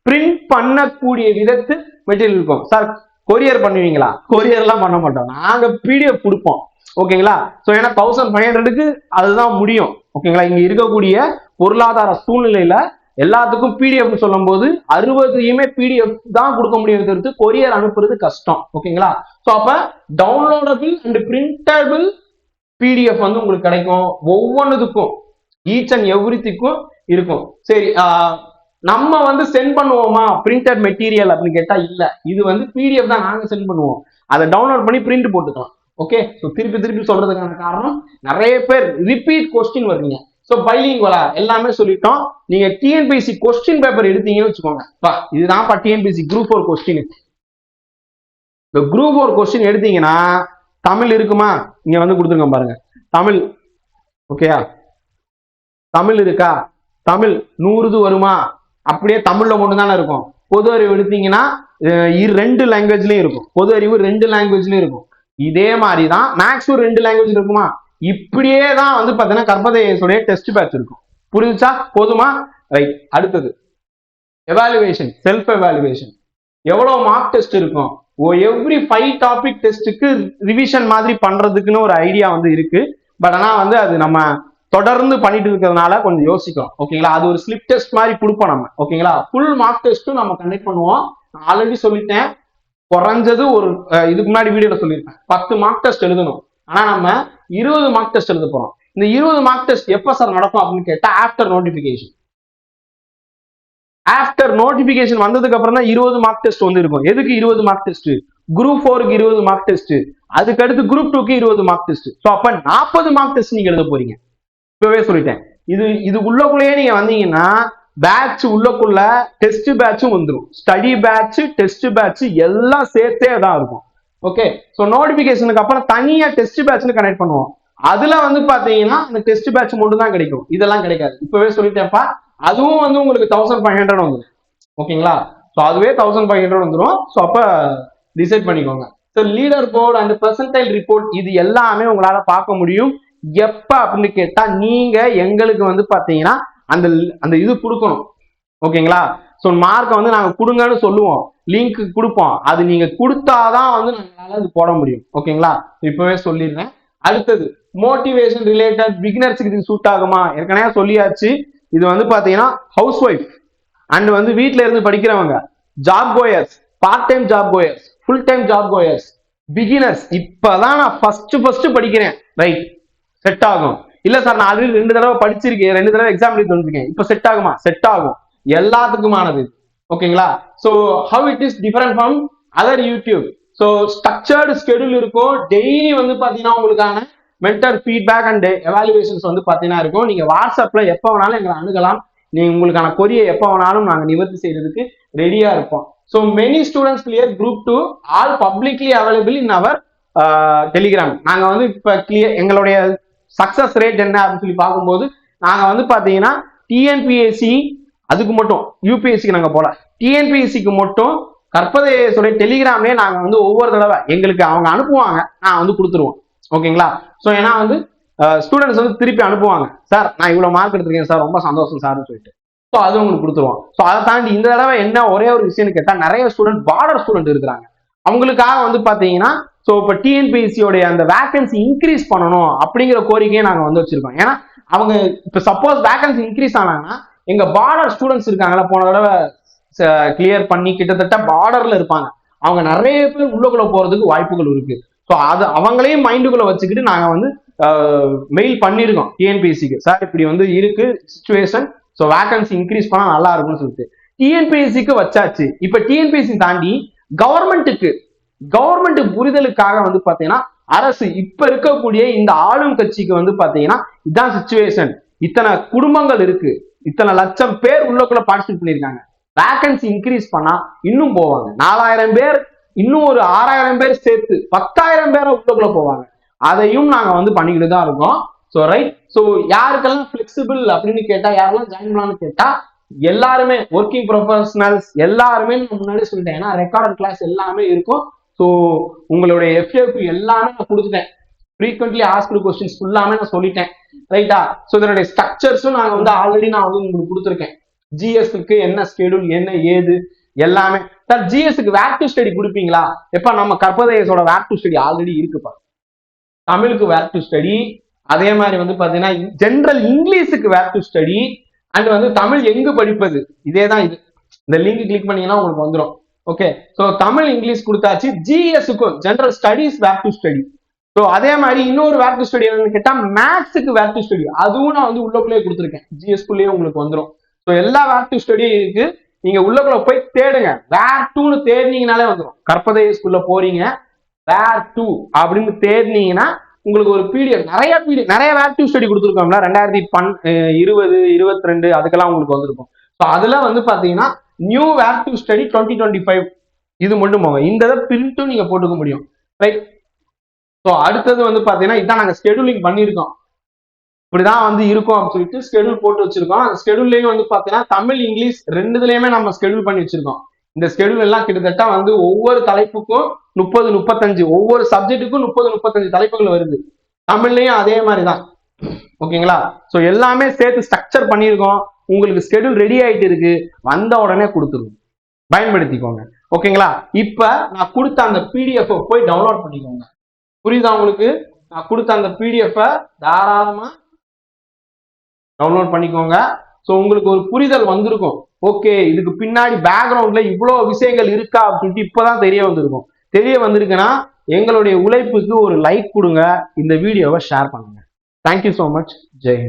பிரிண்ட் பண்ணக்கூடிய விதத்து மெட்டீரியல் இருக்கும். சார் கொரியர் பண்ணுவீங்களா? கொரியர்லாம் பண்ண மாட்டோம். நாங்க பிடிஎஃப் கொடுப்போம். ஓகேங்களா? ஸோ ஏன்னா தௌசண்ட் ஃபைவ் ஹண்ட்ரடுக்கு அதுதான் முடியும். ஓகேங்களா இங்க இருக்கக்கூடிய பொருளாதார சூழ்நிலையில எல்லாத்துக்கும் பிடிஎஃப் சொல்லும் போது அறுபதையுமே பிடிஎஃப் தான் கொடுக்க முடியும் தவிர்த்து கொரியர் அனுப்புறது கஷ்டம். ஓகேங்களா ஸோ அப்ப டவுன்லோடபிள் அண்ட் பிரிண்டபிள் பிடிஎஃப் வந்து உங்களுக்கு கிடைக்கும். ஒவ்வொன்றுக்கும் ஈச் அண்ட் எவ்ரித்திக்கும் இருக்கும். சரி நம்ம வந்து சென்ட் பண்ணுவோமா? பிரிண்டட் மெட்டீரியல் அப்படின்னு கேட்டா இல்ல. இது வந்து பிடிஎஃப் தான் நாங்க சென்ட் பண்ணுவோம். அதை டவுன்லோட் பண்ணி பிரிண்ட் போட்டுக்கலாம். ஓகே ஸோ திருப்பி திருப்பி சொல்றதுக்கான காரணம் நிறைய பேர் ரிப்பீட் கொஸ்டின் வருவீங்க. ஸோ பைலிங்குவலா எல்லாமே சொல்லிட்டோம். நீங்க டிஎன்பிசி கொஸ்டின் பேப்பர் எடுத்தீங்கன்னு வச்சுக்கோங்க. பா இதுதான்ப்பா டிஎன்பிசி குரூப் ஃபோர் கொஸ்டின் இந்த குரூப் ஃபோர் கொஸ்டின் எடுத்தீங்கன்னா தமிழ் இருக்குமா? இங்க வந்து கொடுத்துருங்க பாருங்க. தமிழ் ஓகேயா தமிழ் இருக்கா? தமிழ் நூறுது வருமா? அப்படியே தமிழ்ல மட்டும் தானே இருக்கும். பொது அறிவு எடுத்தீங்கன்னா இரு ரெண்டு லாங்குவேஜ்லயும் இருக்கும். பொது அறிவு ரெண்டு லாங்குவேஜ்லயும் இருக்கும். இதே மாதிரி தான் மேக்ஸும் ரெண்டு லாங்குவேஜ் இருக்குமா? இப்படியே தான் வந்து பார்த்தீங்கன்னா கர்பதேயசுடைய டெஸ்ட் பேட்ச் இருக்கும். புரிஞ்சுச்சா? போதுமா? ரைட் அடுத்தது. எவாலுவேஷன் செல்ஃப் எவாலுவேஷன் எவ்வளோ மார்க் டெஸ்ட் இருக்கும்? ஓ எவ்ரி ஃபைவ் டாபிக் டெஸ்ட்டுக்கு ரிவிஷன் மாதிரி பண்ணுறதுக்குன்னு ஒரு ஐடியா வந்து இருக்கு. பட் ஆனால் வந்து அது நம்ம தொடர்ந்து பண்ணிட்டு இருக்கிறதுனால கொஞ்சம் யோசிக்கிறோம். ஓகேங்களா அது ஒரு ஸ்லிப் டெஸ்ட் மாதிரி கொடுப்போம் நம்ம. ஓகேங்களா ஃபுல் மார்க் டெஸ்ட்டும் நம்ம கண்டக்ட் பண்ணுவோம். நான் ஆல்ரெடி சொல்லிட்டேன். குறைஞ்சது ஒரு இதுக்கு முன்னாடி வீடியோல சொல்லியிருப்பேன். பத்து மார்க் டெஸ்ட் எழுதணும். ஆனா நம்ம இருபது மார்க் டெஸ்ட் எழுத போறோம். இந்த இருபது மார்க் டெஸ்ட் எப்ப சார் நடக்கும் அப்படின்னு கேட்டா ஆஃப்டர் நோட்டிபிகேஷன் ஆஃப்டர் நோட்டிபிகேஷன் வந்ததுக்கு அப்புறம் தான் இருபது மார்க் டெஸ்ட் வந்து இருக்கும். எதுக்கு இருபது மார்க் டெஸ்ட் குரூப் ஃபோருக்கு இருபது மார்க் டெஸ்ட் அதுக்கு அடுத்து குரூப் டூக்கு இருபது மார்க் டெஸ்ட் ஸோ அப்ப நாற்பது மார்க் டெஸ்ட் நீங்க எழுத போறீங்க. இப்பவே சொல்லிட்டேன். இது இது உள்ளக்குள்ளேயே நீங்க வந்தீங்கன்னா பேட்ச் உள்ளக்குள்ள டெஸ்ட் பேட்சும் வந்துடும் ஸ்டடி பேட்ச் டெஸ்ட் பேட்ச் எல்லாம் சேர்த்தே தான் இருக்கும். ஓகே ஸோ நோட்டிபிகேஷனுக்கு அப்புறம் தனியாக டெஸ்ட் பேட்ச்னு கனெக்ட் பண்ணுவோம். அதுல வந்து பாத்தீங்கன்னா அந்த டெஸ்ட் பேட்ச் மட்டும் தான் கிடைக்கும். இதெல்லாம் கிடைக்காது. இப்பவே சொல்லிட்டேன்ப்பா. அதுவும் வந்து உங்களுக்கு தௌசண்ட் ஃபைவ் ஹண்ட்ரட் வந்துடும் ஓகேங்களா ஸோ அதுவே தௌசண்ட் ஃபைவ் ஹண்ட்ரட் வந்துடும் ஸோ அப்போ டிசைட் பண்ணிக்கோங்க. So leaderboard and percentile report இது எல்லாமே உங்களால பார்க்க முடியும். எப்ப அப்படின்னு கேட்டா நீங்க எங்களுக்கு வந்து பாத்தீங்கன்னா அந்த அந்த இது கொடுக்கணும். ஓகேங்களா? ஸோ மார்க்கை வந்து நாங்கள் கொடுங்கன்னு சொல்லுவோம். லிங்க் கொடுப்போம். அது நீங்கள் கொடுத்தாதான் வந்து நம்மளால அது போட முடியும். ஓகேங்களா? இப்போவே சொல்லிடுறேன். அடுத்தது மோட்டிவேஷன் ரிலேட்டட் பிகினர்ஸுக்கு இது சூட் ஆகுமா? ஏற்கனவே சொல்லியாச்சு. இது வந்து பார்த்தீங்கன்னா ஹவுஸ் ஒய்ஃப் அண்ட் வந்து வீட்டில இருந்து படிக்கிறவங்க. Job goers part time job goers full time job goers beginners இப்போதான் நான் ஃபர்ஸ்ட் ஃபர்ஸ்ட் படிக்கிறேன். ரைட் செட் ஆகும். இல்ல சார் நான் ஆல்ரெடி ரெண்டு தடவை படிச்சிருக்கேன் ரெண்டு தடவை எக்ஸாம் எழுதி வந்துருக்கேன் இப்போ செட் ஆகுமா? செட் ஆகும். எல்லாத்துக்குமானது. ஓகேங்களா? So how it is different from other YouTube so structured schedule இருக்கும். டெய்லி வந்து பாத்தீங்கன்னா உங்களுக்கான மென்டல் ஃபீட்பேக் அண்ட் எவாலுவேஷன்ஸ் வந்து பார்த்தீங்கன்னா இருக்கும். நீங்கள் வாட்ஸ்அப்ல எப்போ வேணாலும் எங்களை அணுகலாம். நீங்கள் உங்களுக்கான கொரியை எப்போ வேணாலும் நாங்கள் நிவர்த்தி செய்யறதுக்கு ரெடியாக இருப்போம். So many students clear group to all publicly available in our Telegram நாங்கள் வந்து இப்போ கிளியர் எங்களுடைய சக்சஸ் ரேட் என்ன அப்படின்னு சொல்லி பார்க்கும்போது நாங்கள் வந்து பார்த்தீங்கன்னா டிஎன்பிஎஸ்சி அதுக்கு மட்டும் யூபிஎஸ்சிக்கு நாங்கள் போகல. டிஎன்பிஎஸ்சிக்கு மட்டும் கற்பதையுடைய டெலிகிராம்லேயே நாங்கள் வந்து ஒவ்வொரு தடவை எங்களுக்கு அவங்க அனுப்புவாங்க. நான் வந்து கொடுத்துருவோம் ஓகேங்களா? ஸோ ஏன்னா வந்து ஸ்டூடெண்ட்ஸ் வந்து திருப்பி அனுப்புவாங்க. சார் நான் இவ்வளோ மார்க் எடுத்திருக்கேன். சார் ரொம்ப சந்தோஷம் சார்னு சொல்லிட்டு. ஸோ அது உங்களுக்கு கொடுத்துருவோம். ஸோ அதை தாண்டி இந்த தடவை என்ன ஒரே ஒரு விஷயம்னு கேட்டால் நிறைய ஸ்டூடெண்ட் பார்டர் ஸ்டூடெண்ட் இருக்கிறாங்க. அவங்களுக்காக வந்து பார்த்தீங்கன்னா ஸோ இப்போ டிஎன்பிஎஸ்சியோடைய அந்த வேகன்சி இன்க்ரீஸ் பண்ணணும் அப்படிங்கிற கோரிக்கையை நாங்கள் வந்து வச்சிருக்கோம். ஏன்னா அவங்க இப்போ சப்போஸ் வேகன்சி இன்க்ரீஸ் ஆனாங்கன்னா எங்க பார்டர் ஸ்டூடெண்ட்ஸ் இருக்காங்களா போன தடவை கிளியர் பண்ணி கிட்டத்தட்ட பார்டர்ல இருப்பாங்க. அவங்க நிறைய பேர் உள்ளக்குள்ள போறதுக்கு வாய்ப்புகள் இருக்கு. ஸோ அது அவங்களையும் மைண்டுக்குள்ள வச்சுக்கிட்டு நாங்கள் வந்து மெயில் பண்ணியிருக்கோம் டிஎன்பிஎஸ்சிக்கு சார் இப்படி வந்து இருக்கு சுச்சுவேஷன் ஸோ வேகன்சி இன்க்ரீஸ் பண்ணால் நல்லா இருக்கும்னு சொல்லிட்டு. டிஎன்பிஎஸ்சிக்கு வச்சாச்சு. இப்போ டிஎன்பிஎஸ்சி தாண்டி கவர்மெண்ட்டுக்கு கவர்மெண்ட் புரிதலுக்காக வந்து பாத்தீங்கன்னா அரசு இப்ப இருக்கக்கூடிய இந்த ஆளும் கட்சிக்கு வந்து பாத்தீங்கன்னா இதான் சுச்சுவேஷன் இத்தனை குடும்பங்கள் இருக்கு. இத்தனை லட்சம் பேர் உள்ளக்குள்ள பார்ட்டிசிபேட் பண்ணியிருக்காங்க. வேகன்சி இன்க்ரீஸ் பண்ணா இன்னும் போவாங்க. நாலாயிரம் பேர் இன்னும் ஒரு ஆறாயிரம் பேர் சேர்த்து பத்தாயிரம் பேரை உள்ளக்குள்ள போவாங்க. அதையும் நாங்க வந்து பண்ணிக்கிட்டு தான் இருக்கோம். ஸோ ரைட் ஸோ யாருக்கெல்லாம் ஃபிளெக்சிபிள் அப்படின்னு கேட்டா யாரெல்லாம் ஜாயின் பண்ணலாம்னு கேட்டா எல்லாருமே ஒர்க்கிங் ப்ரொஃபஷனல்ஸ் எல்லாருமே முன்னாடி சொல்லிட்டேன். ஏன்னா ரெக்கார்டட் கிளாஸ் எல்லாமே இருக்கும். ஸோ உங்களுடைய எஃப்ஏக்கு எல்லாமே நான் கொடுத்துட்டேன். ஃப்ரீக்வெண்ட்லி ஆஸ்க்டு கொஸ்டின்ஸ் ஃபுல்லாமே நான் சொல்லிட்டேன். ரைட்டா ஸோ இதனுடைய ஸ்ட்ரக்சர்ஸும் நாங்கள் வந்து ஆல்ரெடி நான் வந்து உங்களுக்கு கொடுத்துருக்கேன். ஜிஎஸ்க்கு என்ன ஸ்கெடியூல் என்ன ஏது எல்லாமே. சார் ஜிஎஸ்க்கு வேக் டு ஸ்டடி கொடுப்பீங்களா? எப்போ நம்ம கற்பதேசோட வேக் டு ஸ்டடி ஆல்ரெடி இருக்குப்பா. தமிழுக்கு வேக் டு ஸ்டடி அதே மாதிரி வந்து பாத்தீங்கன்னா ஜென்ரல் இங்கிலீஷுக்கு வேக் டு ஸ்டடி அண்ட் வந்து தமிழ் எங்கு படிப்பது? இதே தான் இது. இந்த லிங்க் கிளிக் பண்ணீங்கன்னா உங்களுக்கு வந்துடும் ஓகே ஸோ தமிழ் இங்கிலீஷ் கொடுத்தாச்சு. ஜிஎஸ்க்கும் general studies where to study so அதே மாதிரி இன்னொரு வேர் டு ஸ்டடி என்னன்னு கேட்டால் மேக்ஸுக்கு வேர் டு ஸ்டடி அதுவும் நான் வந்து உள்ளக்குள்ளேயே கொடுத்துருக்கேன். ஜிஎஸ்குள்ளேயே உங்களுக்கு வந்துடும் ஸோ எல்லா வேர் டு ஸ்டடியும் இருக்கு நீங்க உள்ளக்குள்ள போய் தேடுங்க. வேர் டூன்னு தேடினீங்கனாலே வந்துடும் கற்பதய ஸ்கூல்ல போறீங்க. வேர் டூ அப்படின்னு தேடினீங்கன்னா உங்களுக்கு ஒரு பிடிஎஃப் நிறைய பிடிஎஃப் நிறைய வேர் டூ ஸ்டடி கொடுத்துருக்கோம்ல. ரெண்டாயிரத்தி பன் இருபது இருபத்தி ரெண்டு அதுக்கெல்லாம் உங்களுக்கு வந்திருக்கும். ஸோ அதெல்லாம் வந்து பாத்தீங்கன்னா new where to study twenty twenty five இது மட்டும் போங்க. இந்த இதை பிரிண்ட்டும் நீங்க போட்டுக்க முடியும். ரைட் ஸோ அடுத்தது வந்து பாத்தீங்கன்னா இதான் நாங்க ஸ்கெடியூலிங் பண்ணியிருக்கோம். இப்படிதான் வந்து இருக்கும் அப்படின்னு சொல்லிட்டு ஸ்கெடியூல் போட்டு வச்சிருக்கோம். அந்த ஸ்கெடியூல்லையும் வந்து பாத்தீங்கன்னா தமிழ் இங்கிலீஷ் ரெண்டுதுலயுமே நம்ம ஸ்கெடியூல் பண்ணி வச்சிருக்கோம். இந்த ஸ்கெடியூல் எல்லாம் கிட்டத்தட்ட வந்து ஒவ்வொரு தலைப்புக்கும் முப்பது முப்பத்தஞ்சு ஒவ்வொரு சப்ஜெக்ட்டுக்கும் முப்பது முப்பத்தஞ்சு தலைப்புகள் வருது. தமிழ்லயும் அதே மாதிரி தான் ஓகேங்களா ஸோ எல்லாமே சேர்த்து ஸ்ட்ரக்சர் பண்ணியிருக்கோம். உங்களுக்கு ஸ்கெடியூல் ரெடி ஆகிட்டு இருக்கு வந்த உடனே கொடுத்துருவோம் பயன்படுத்திக்கோங்க. ஓகேங்களா இப்போ நான் கொடுத்த அந்த பிடிஎஃப் போய் டவுன்லோட் பண்ணிக்கோங்க. புரியுதா உங்களுக்கு? நான் கொடுத்த அந்த பிடிஎஃப்பை தாராளமாக டவுன்லோட் பண்ணிக்கோங்க. ஸோ உங்களுக்கு ஒரு புரிதல் வந்திருக்கும். ஓகே இதுக்கு பின்னாடி பேக்ரவுண்ட்ல இவ்வளோ விஷயங்கள் இருக்கா அப்படின்ட்டு இப்போதான் தெரிய வந்திருக்கும். தெரிய வந்திருக்குன்னா எங்களுடைய உழைப்புக்கு ஒரு லைக் கொடுங்க. இந்த வீடியோவை ஷேர் பண்ணுங்க. Thank you so much Jai